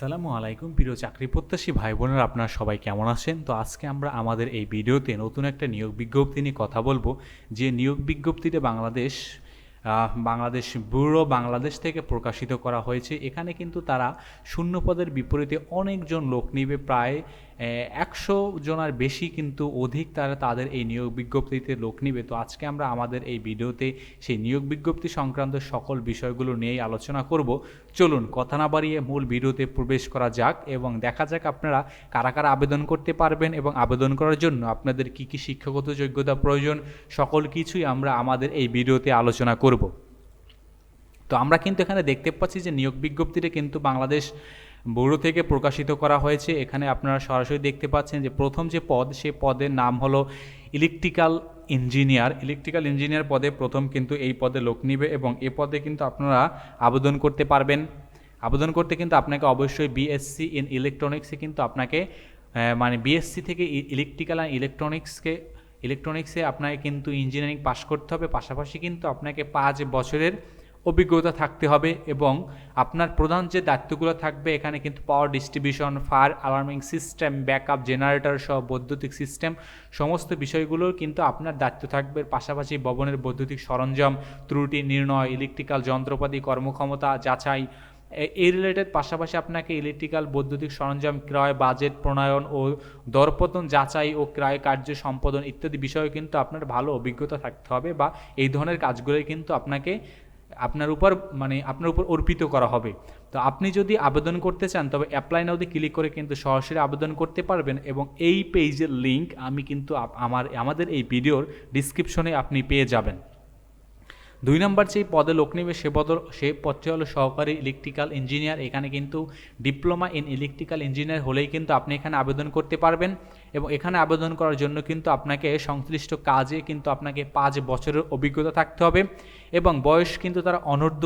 আসসালামু আলাইকুম। প্রিয় চাকরি প্রত্যাশী ভাই বোনেরা আপনারা সবাই কেমন আছেন? তো আজকে আমরা আমাদের এই ভিডিওতে নতুন একটা নিয়োগ বিজ্ঞপ্তি নিয়ে কথা বলব। যে নিয়োগ বিজ্ঞপ্তিতে বাংলাদেশ বাংলাদেশ ব্যুরো বাংলাদেশ থেকে প্রকাশিত করা হয়েছে। এখানে কিন্তু তারা শূন্য পদের বিপরীতে অনেকজন লোক নিবে। প্রায় একশো জনার বেশি কিন্তু অধিক তারা তাদের এই নিয়োগ বিজ্ঞপ্তিতে লোক নিবে। তো আজকে আমরা আমাদের এই ভিডিওতে সেই নিয়োগ বিজ্ঞপ্তি সংক্রান্ত সকল বিষয়গুলো নিয়েই আলোচনা করব। চলুন, কথা না বাড়িয়ে মূল ভিডিওতে প্রবেশ করা যাক এবং দেখা যাক আপনারা কারা কারা আবেদন করতে পারবেন এবং আবেদন করার জন্য আপনাদের কি কি শিক্ষাগত যোগ্যতা প্রয়োজন, সকল কিছুই আমরা আমাদের এই ভিডিওতে আলোচনা করব। তো আমরা কিন্তু এখানে দেখতে পাচ্ছি যে নিয়োগ বিজ্ঞপ্তিটা কিন্তু বাংলাদেশ ব্যুরো থেকে প্রকাশিত করা হয়েছে। এখানে আপনারা সরাসরি দেখতে পাচ্ছেন যে প্রথম যে পদ, সে পদের নাম হলো ইলেকট্রিক্যাল ইঞ্জিনিয়ার। ইলেকট্রিক্যাল ইঞ্জিনিয়ার পদে প্রথম কিন্তু এই পদে লোক নিবে এবং এ পদে কিন্তু আপনারা আবেদন করতে পারবেন। আবেদন করতে কিন্তু আপনাকে অবশ্যই বিএসসি ইন ইলেকট্রনিক্সে কিন্তু আপনাকে মানে বিএসসি থেকে ইলেকট্রিক্যাল অ্যান্ড ইলেকট্রনিক্সকে ইলেকট্রনিক্সে আপনাকে কিন্তু ইঞ্জিনিয়ারিং পাশ করতে হবে। পাশাপাশি কিন্তু আপনাকে পাঁচ বছরের অভিজ্ঞতা থাকতে হবে এবং আপনার প্রধান যে দায়িত্বগুলো থাকবে, এখানে কিন্তু power distribution fire alarming system backup generator সহ বৈদ্যুতিক সিস্টেম সমস্ত বিষয়গুলোর কিন্তু আপনার দায়িত্ব থাকবে। পাশাপাশি ভবনের বৈদ্যুতিক সরঞ্জাম, ত্রুটি নির্ণয় ইলেকট্রিক্যাল যন্ত্রপাতি, কর্মক্ষমতা যাচাই এই রিলেটেড পাশাপাশি আপনাকে ইলেকট্রিক্যাল বৈদ্যুতিক সরঞ্জাম, ক্রয় বাজেট প্রণয়ন ও দরপতন যাচাই ও ক্রয় কার্য সম্পাদন ইত্যাদি বিষয়ে কিন্তু আপনার ভালো অভিজ্ঞতা থাকতে হবে বা এই ধরনের কাজগুলোই কিন্তু আপনাকে আপনার উপর মানে আপনার উপর অর্পিত করা হবে। তো আপনি যদি আবেদন করতে চান, তবে অ্যাপ্লাই নাওতে ক্লিক করে কিন্তু সরাসরি আবেদন করতে পারবেন এবং এই পেজের লিংক আমি কিন্তু আমার, আমাদের এই ভিডিওর ডিসক্রিপশনে আপনি পেয়ে যাবেন। দুই নম্বর যেই পদে লোক নেবে, সে পদ সে পদটি হলো সহকারী ইলেকট্রিক্যাল ইঞ্জিনিয়ার এখানে কিন্তু ডিপ্লোমা ইন ইলেকট্রিক্যাল ইঞ্জিনিয়ার হলেই কিন্তু আপনি এখানে আবেদন করতে পারবেন এবং এখানে আবেদন করার জন্য কিন্তু আপনাকে সংশ্লিষ্ট কাজে কিন্তু আপনাকে পাঁচ বছরের অভিজ্ঞতা থাকতে হবে এবং বয়স কিন্তু তারা অনূর্ধ্ব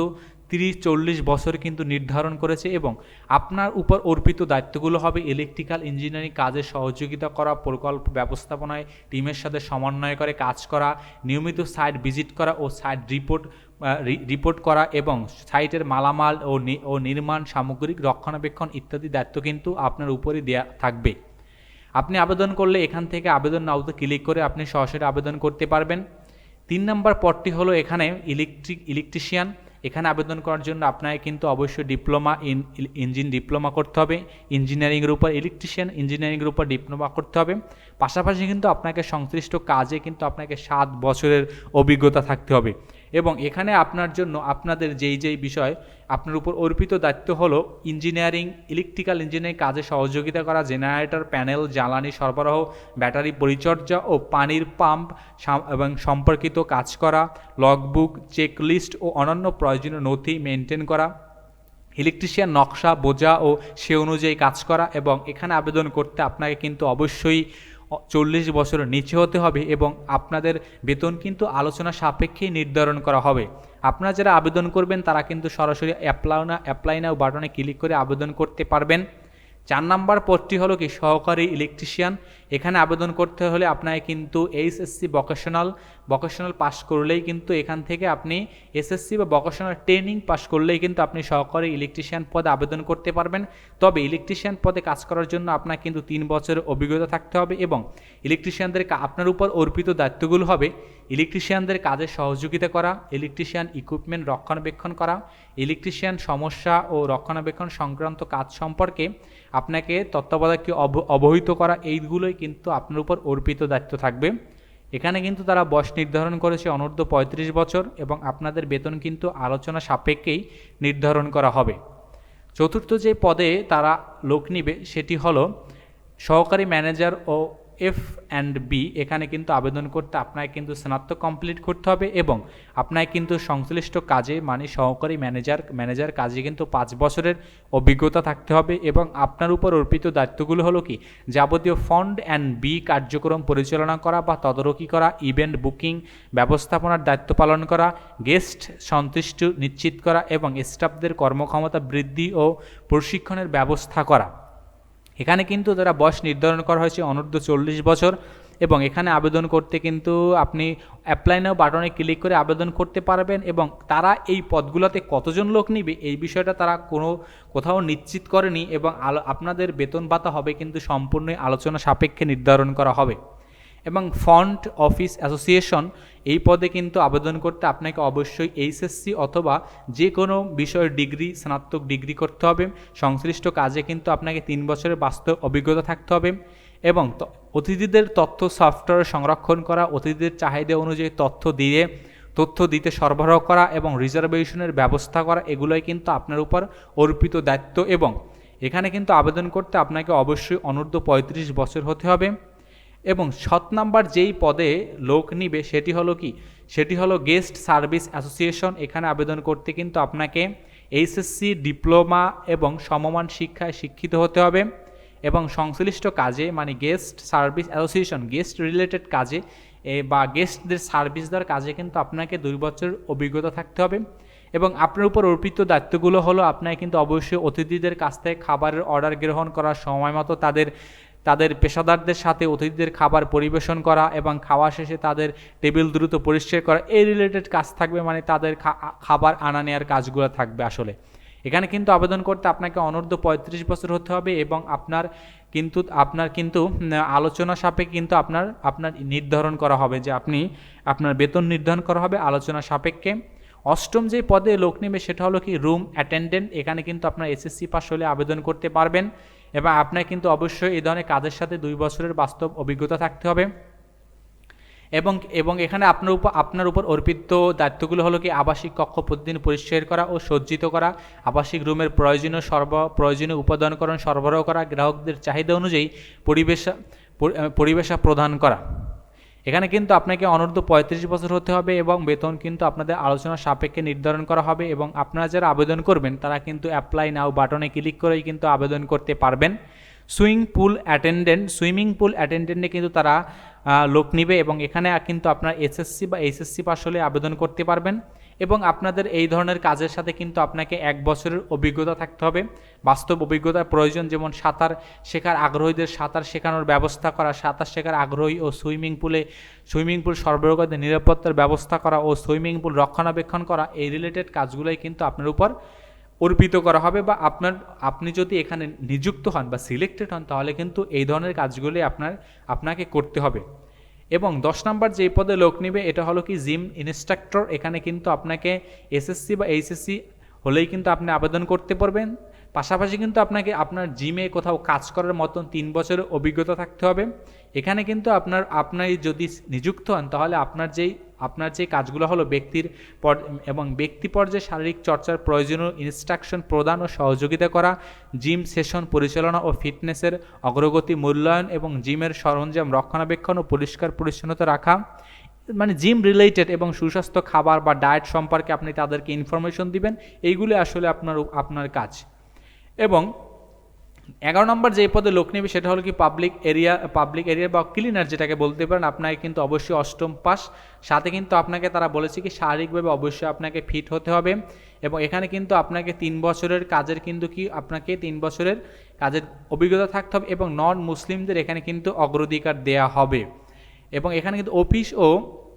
তিরিশ, চল্লিশ বছর কিন্তু নির্ধারণ করেছে এবং আপনার উপর অর্পিত দায়িত্বগুলো হবে ইলেকট্রিক্যাল ইঞ্জিনিয়ারিং কাজে সহযোগিতা করা, প্রকল্প ব্যবস্থাপনায় টিমের সাথে সমন্বয় করে কাজ করা, নিয়মিত সাইট ভিজিট করা ও সাইট রিপোর্ট রিপোর্ট করা এবং সাইটের মালামাল ও ও নির্মাণ সামগ্রিক রক্ষণাবেক্ষণ ইত্যাদি দায়িত্ব কিন্তু আপনার উপরই দেয়া থাকবে। আপনি আবেদন করলে এখান থেকে আবেদন নাওতে ক্লিক করে আপনি সরাসরি আবেদন করতে পারবেন। তিন নম্বর পদটি হলো এখানে ইলেকট্রিক ইলেকট্রিশিয়ান এখানে আবেদন করার জন্য আপনাকে কিন্তু অবশ্যই ডিপ্লোমা ইন ইঞ্জিন ডিপ্লোমা করতে হবে ইঞ্জিনিয়ারিংয়ের উপর ইলেকট্রিশিয়ান ইঞ্জিনিয়ারিংয়ের উপর ডিপ্লোমা করতে হবে। পাশাপাশি কিন্তু আপনাকে সংশ্লিষ্ট কাজে কিন্তু আপনাকে সাত বছরের অভিজ্ঞতা থাকতে হবে। এবং এখানে আপনার জন্য আপনাদের যেই যেই বিষয় আপনার উপর অর্পিত দায়িত্ব হলো ইঞ্জিনিয়ারিং, ইলেকট্রিক্যাল ইঞ্জিনিয়ারিং কাজে সহযোগিতা করা, জেনারেটর, প্যানেল, জ্বালানি সরবরাহ, ব্যাটারি পরিচর্যা ও পানির পাম্প এবং সম্পর্কিত কাজ করা লগবুক চেকলিস্ট ও অন্যান্য প্রয়োজনীয় নথি মেনটেন করা ইলেকট্রিশিয়ান নকশা, বোঝা ও সে অনুযায়ী কাজ করা এবং এখানে আবেদন করতে আপনাকে কিন্তু অবশ্যই চল্লিশ বছরের নিচে হতে হবে এবং আপনাদের বেতন কিন্তু আলোচনা সাপেক্ষেই নির্ধারণ করা হবে। আপনারা যারা আবেদন করবেন, তারা কিন্তু সরাসরি অ্যাপ্লাই না অ্যাপ্লাই নাও বাটনে ক্লিক করে আবেদন করতে পারবেন। চার নাম্বার পদটি হলো কি, সহকারী ইলেকট্রিশিয়ান এখানে আবেদন করতে হলে আপনাকে কিন্তু এইচএসসি ভোকেশনাল ভোকেশনাল পাস করলেই কিন্তু এখান থেকে আপনি এসএসসি বা ভোকেশনাল ট্রেনিং পাস করলেই কিন্তু আপনি সহকারী ইলেকট্রিশিয়ান পদে আবেদন করতে পারবেন। তবে ইলেকট্রিশিয়ান পদে কাজ করার জন্য আপনার কিন্তু তিন বছরের অভিজ্ঞতা থাকতে হবে এবং ইলেকট্রিশিয়ানদের আপনার উপর অর্পিত দায়িত্বগুলো হবে ইলেকট্রিশিয়ানদের কাজে সহযোগিতা করা ইলেকট্রিশিয়ান ইকুইপমেন্ট রক্ষণাবেক্ষণ করা ইলেকট্রিশিয়ান সমস্যা ও রক্ষণাবেক্ষণ সংক্রান্ত কাজ সম্পর্কে আপনাকে তত্ত্বাবধায়ককে অব- অবহিত করা, এইগুলোই কিন্তু আপনার উপর অর্পিত দায়িত্ব থাকবে। এখানে কিন্তু তারা বয়স নির্ধারণ করেছে অনূর্ধ্ব পঁয়ত্রিশ বছর এবং আপনাদের বেতন কিন্তু আলোচনা সাপেক্ষেই নির্ধারণ করা হবে। চতুর্থ যে পদে তারা লোক নিবে সেটি হলো সহকারী ম্যানেজার ও এফ অ্যান্ড বি এখানে কিন্তু আবেদন করতে আপনাকে কিন্তু স্নাতক কমপ্লিট করতে হবে এবং আপনাকে কিন্তু সংশ্লিষ্ট কাজে মানে সহকারী ম্যানেজার ম্যানেজার কাজে কিন্তু পাঁচ বছরের অভিজ্ঞতা থাকতে হবে এবং আপনার উপর অর্পিত দায়িত্বগুলো হলো কি? যাবতীয় ফন্ড অ্যান্ড বি কার্যক্রম পরিচালনা করা বা তদারকি করা ইভেন্ট বুকিং ব্যবস্থাপনার দায়িত্ব পালন করা গেস্ট সন্তুষ্ট নিশ্চিত করা এবং স্টাফদের কর্মক্ষমতা বৃদ্ধি ও প্রশিক্ষণের ব্যবস্থা করা। এখানে কিন্তু তারা বয়স নির্ধারণ করা হয়েছে অনূর্ধ্ব চল্লিশ বছর, এবং এখানে আবেদন করতে কিন্তু আপনি অ্যাপ্লাই নাও বাটনে ক্লিক করে আবেদন করতে পারবেন, এবং তারা এই পদগুলোতে কতজন লোক নিবে এই বিষয়টা তারা কোনো কোথাও নিশ্চিত করেনি, এবং আপনাদের বেতন ভাতা হবে কিন্তু সম্পূর্ণই আলোচনা সাপেক্ষে নির্ধারণ করা হবে। এবং ফন্ট অফিস অ্যাসোসিয়েশন এই পদে কিন্তু আবেদন করতে আপনাকে অবশ্যই এইচএসসি অথবা যে কোনো বিষয়ের ডিগ্রি, স্নাতক ডিগ্রি করতে হবে। সংশ্লিষ্ট কাজে কিন্তু আপনাকে তিন বছরের বাস্তব অভিজ্ঞতা থাকতে হবে এবং অতিথিদের তথ্য, সফটওয়্যার সংরক্ষণ করা, অতিথিদের চাহিদা অনুযায়ী তথ্য দিয়ে, তথ্য দিতে সরবরাহ করা এবং রিজার্ভেশনের ব্যবস্থা করা, এগুলোই কিন্তু আপনার উপর অর্পিত দায়িত্ব এবং এখানে কিন্তু আবেদন করতে আপনাকে অবশ্যই অনূর্ধ্ব পঁয়ত্রিশ বছর হতে হবে। এবং সাত নাম্বার যেই পদে লোক নিবে, সেটি হলো কি? সেটি হলো গেস্ট সার্ভিস অ্যাসোসিয়েশন। এখানে আবেদন করতে কিন্তু আপনাকে এইচএসসি, ডিপ্লোমা এবং সমমান শিক্ষায় শিক্ষিত হতে হবে এবং সংশ্লিষ্ট কাজে মানে guest service association, guest related কাজে বা গেস্টদের সার্ভিস দেওয়ার কাজে কিন্তু আপনাকে দুই বছর অভিজ্ঞতা থাকতে হবে এবং আপনার উপর অর্পিত দায়িত্বগুলো হলো, আপনাকে কিন্তু অবশ্যই অতিথিদের কাছ থেকে খাবারের অর্ডার গ্রহণ করার সময় মতো তাদের তাদের পেশাদারদের সাথে অতিথিদের খাবার পরিবেশন করা এবং খাওয়া শেষে তাদের টেবিল দ্রুত পরিষ্কার করা, এই রিলেটেড কাজ থাকবে মানে তাদের খাবার আনা নেওয়ার কাজগুলো থাকবে আসলে। এখানে কিন্তু আবেদন করতে আপনাকে অনূর্ধ্ব পঁয়ত্রিশ বছর হতে হবে এবং আপনার কিন্তু আপনার কিন্তু আলোচনা সাপেক্ষে কিন্তু আপনার আপনার নির্ধারণ করা হবে যে আপনি, আপনার বেতন নির্ধারণ করা হবে আলোচনা সাপেক্ষে। অষ্টম যে পদে লোক নেবে সেটা হলো কি রুম অ্যাটেন্ডেন্ট এখানে কিন্তু আপনার এসএসসি পাস হলে আবেদন করতে পারবেন। এবং আপনার কিন্তু অবশ্যই এই ধরনের কাজের সাথে দুই বছরের বাস্তব অভিজ্ঞতা থাকতে হবে। এবং এবং এখানে আপনার উপর আপনার উপর অর্পিত দায়িত্বগুলো হলো কি আবাসিক কক্ষ প্রতিদিন পরিষ্কার করা ও সজ্জিত করা, আবাসিক রুমের প্রয়োজনীয় সর্ব, প্রয়োজনীয় উপাদানকরণ সরবরাহ করা, গ্রাহকদের চাহিদা অনুযায়ী পরিবেশ পরিবেশা প্রদান করা। এখানে কিন্তু আপনাকে অনূর্ধ্ব পঁয়ত্রিশ বছর হতে হবে এবং বেতন কিন্তু আপনাদের আলোচনা সাপেক্ষে নির্ধারণ করা হবে এবং আপনারা যারা আবেদন করবেন, তারা কিন্তু অ্যাপ্লাই নাও বাটনে ক্লিক করেই কিন্তু আবেদন করতে পারবেন। Swimming pool attendant swimming pool অ্যাটেন্ডেন্টে কিন্তু তারা লোক নিবে এবং এখানে কিন্তু আপনার এসএসসি বা এইচএসসি পাস হলে আবেদন করতে পারবেন। এবং আপনাদের এই ধরনের কাজের সাথে কিন্তু আপনাকে এক বছরের অভিজ্ঞতা থাকতে হবে। বাস্তব অভিজ্ঞতার প্রয়োজন যেমন সাঁতার শেখার আগ্রহীদের সাঁতার শেখানোর ব্যবস্থা করা, সাঁতার শেখার আগ্রহী ও সুইমিং পুলে, সুইমিং পুল সরবরাহ করতে নিরাপত্তার ব্যবস্থা করা ও সুইমিং পুল রক্ষণাবেক্ষণ করা, এই রিলেটেড কাজগুলোই কিন্তু আপনার উপর অর্পিত করা হবে বা আপনার, আপনি যদি এখানে নিযুক্ত হন বা সিলেক্টেড হন তাহলে কিন্তু এই ধরনের কাজগুলি আপনার, আপনাকে করতে হবে। এবং দশ নাম্বার যে পদে লোক নিবে, এটা হলো কি জিম ইনস্ট্রাক্টর। এখানে কিন্তু আপনাকে এসএসসি বা এইচএসসি হলেই কিন্তু আপনি আবেদন করতে পারবেন। পাশাপাশি কিন্তু আপনাকে আপনার জিমে কোথাও কাজ করার মতন তিন বছরের অভিজ্ঞতা থাকতে হবে। এখানে কিন্তু আপনার আপনার যদি নিযুক্ত হন, তাহলে আপনার যেই, আপনার যে কাজগুলো হলো ব্যক্তির পর, এবং ব্যক্তি পর্যায়ে শারীরিক চর্চার প্রয়োজনীয় ইনস্ট্রাকশন প্রদান ও সহযোগিতা করা জিম সেশন পরিচালনা ও ফিটনেসের অগ্রগতি মূল্যায়ন এবং জিমের সরঞ্জাম রক্ষণাবেক্ষণ ও পরিষ্কার পরিচ্ছন্নতা রাখা মানে জিম রিলেটেড এবং সুস্বাস্থ্য খাবার বা ডায়েট সম্পর্কে আপনি তাদেরকে ইনফরমেশন দিবেন, এইগুলি আসলে আপনার আপনার কাজ। এবং এগারো নম্বর যে পদে লোক নেবে সেটা হলো কি পাবলিক এরিয়া পাবলিক এরিয়া বা ক্লিনার যেটাকে বলতে পারেন, আপনাকে কিন্তু অবশ্যই অষ্টম পাস। সাথে কিন্তু আপনাকে তারা বলেছে কি শারীরিকভাবে অবশ্যই আপনাকে ফিট হতে হবে এবং এখানে কিন্তু আপনাকে তিন বছরের কাজের কিন্তু কি আপনাকে তিন বছরের কাজের অভিজ্ঞতা থাকতে হবে এবং নন মুসলিমদের এখানে কিন্তু অগ্রাধিকার দেয়া হবে। এবং এখানে কিন্তু অফিস ও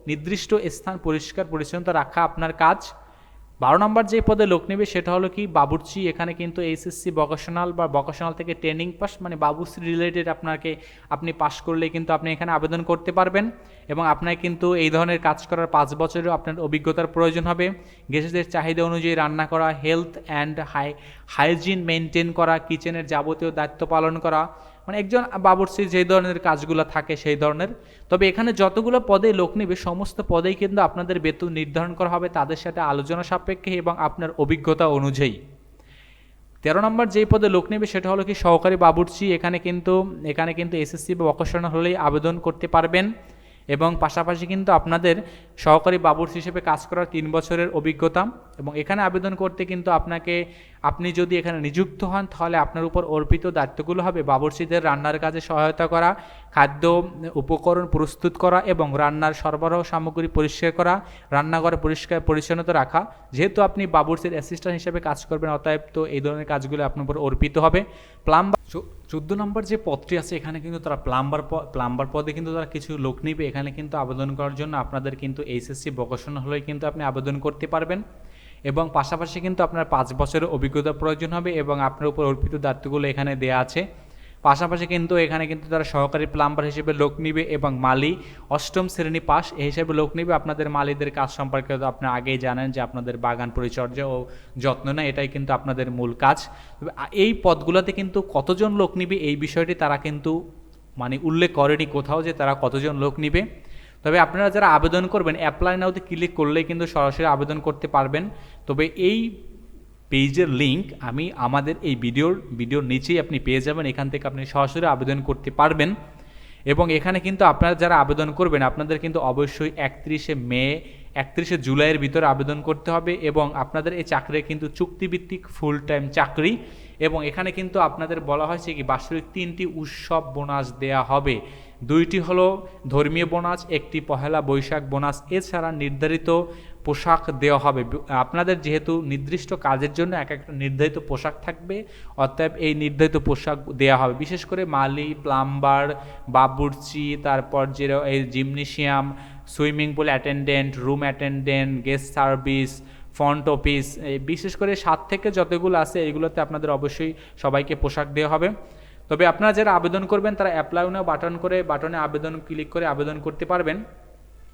নির্দিষ্ট স্থান পরিষ্কার পরিচ্ছন্নতা রাখা আপনার কাজ। বারো নম্বর যে পদে লোক নেবে সেটা হলো কি, বাবুর্চি, এখানে কিন্তু এইচএসসি ভোকেশনাল বা ভোকেশনাল থেকে ট্রেনিং পাস মানে বাবুর্চি রিলেটেড আপনাকে, আপনি পাস করলে কিন্তু আপনি এখানে আবেদন করতে পারবেন এবং আপনার কিন্তু এই ধরনের কাজ করার পাঁচ বছরেও আপনার অভিজ্ঞতার প্রয়োজন হবে। গেস্টদের চাহিদা অনুযায়ী রান্না করা health and high hygiene maintain করা কিচেনের যাবতীয় দায়িত্ব পালন করা মানে একজন বাবুর্চি যে ধরনের কাজগুলো থাকে সেই ধরনের। তবে এখানে যতগুলো পদে লোক নেবে, সমস্ত পদেই কিন্তু আপনাদের বেতন নির্ধারণ করা হবে তাদের সাথে আলোচনা সাপেক্ষে এবং আপনার অভিজ্ঞতা অনুযায়ী। তেরো নম্বর যেই পদে লোক নেবে সেটা হলো কি সহকারী বাবুর্চি এখানে কিন্তু এখানে কিন্তু এসএসসি বা অকর্ষণ হলেই আবেদন করতে পারবেন। এবং পাশাপাশি কিন্তু আপনাদের সহকারী বাবুর্চি হিসেবে কাজ করার তিন বছরের অভিজ্ঞতা এবং এখানে আবেদন করতে কিন্তু আপনাকে, আপনি যদি এখানে নিযুক্ত হন, তাহলে আপনার উপর অর্পিত দায়িত্বগুলো হবে বাবুর্চিদের রান্নার কাজে সহায়তা করা, খাদ্য, উপকরণ প্রস্তুত করা এবং রান্নার সরবরাহ সামগ্রী পরিষ্কার করা, রান্নাঘরে পরিষ্কার পরিচ্ছন্নতা রাখা। যেহেতু আপনি বাবুর্চির অ্যাসিস্ট্যান্ট হিসেবে কাজ করবেন, অতএব তো এই ধরনের কাজগুলো আপনার উপর অর্পিত হবে। প্লাম্বার চোদ্দ নম্বর যে পদটি আছে, এখানে কিন্তু তারা প্লাম্বার প্লাম্বার পদে কিন্তু তারা কিছু লোক নেবে। এখানে কিন্তু আবেদন করার জন্য আপনাদের কিন্তু এইচএসসি ভোকেশনাল হলেই কিন্তু আপনি আবেদন করতে পারবেন এবং পাশাপাশি কিন্তু আপনার পাঁচ বছরের অভিজ্ঞতা প্রয়োজন হবে এবং আপনার উপর অর্পিত দায়িত্বগুলো এখানে দেওয়া আছে। পাশাপাশি কিন্তু এখানে কিন্তু তারা সহকারী প্লাম্বার হিসেবে লোক নিবে এবং মালি অষ্টম শ্রেণি পাস এই হিসেবে লোক নিবে। আপনাদের মালিদের কাজ সম্পর্কে তো আপনারা আগেই জানেন যে আপনাদের বাগান পরিচর্যা ও যত্ন নেয়, এটাই কিন্তু আপনাদের মূল কাজ। এই পদগুলোতে কিন্তু কতজন লোক নিবে এই বিষয়টি তারা কিন্তু মানে উল্লেখ করেনি কোথাও যে তারা কতজন লোক নিবে। তবে আপনারা যারা আবেদন করবেন অ্যাপ্লাই নাওতে ক্লিক করলেই কিন্তু সরাসরি আবেদন করতে পারবেন। তবে এই পেজের লিঙ্ক আমি আমাদের এই ভিডিওর ভিডিওর নিচেই আপনি পেয়ে যাবেন। এখান থেকে আপনি সরাসরি আবেদন করতে পারবেন। এবং এখানে কিন্তু আপনারা যারা আবেদন করবেন, আপনাদের কিন্তু অবশ্যই একত্রিশে মে, একত্রিশে জুলাইয়ের ভিতরে আবেদন করতে হবে এবং আপনাদের এই চাকরি কিন্তু চুক্তিভিত্তিক ফুল টাইম চাকরি। এবং এখানে কিন্তু আপনাদের বলা হয়েছে কি, বাৎসরিক তিনটি উৎসব বোনাস দেয়া হবে। দুইটি হলো ধর্মীয় বোনাস একটি পহেলা বৈশাখ বোনাস এছাড়া নির্ধারিত পোশাক দেওয়া হবে। আপনাদের যেহেতু নির্দিষ্ট কাজের জন্য এক একটা নির্ধারিত পোশাক থাকবে, অতএব এই নির্ধারিত পোশাক দেওয়া হবে। বিশেষ করে মালি, প্লাম্বার, বাবুর্চি, তারপর যে এই gymnasium, swimming pool attendant, room attendant, guest service, front office বিশেষ করে সাত থেকে যতগুলো আছে, এগুলোতে আপনাদের অবশ্যই সবাইকে পোশাক দেওয়া হবে। তবে আপনারা যারা আবেদন করবেন, তারা অ্যাপ্লাই বাটন করে বাটনে আবেদন ক্লিক করে আবেদন করতে পারবেন।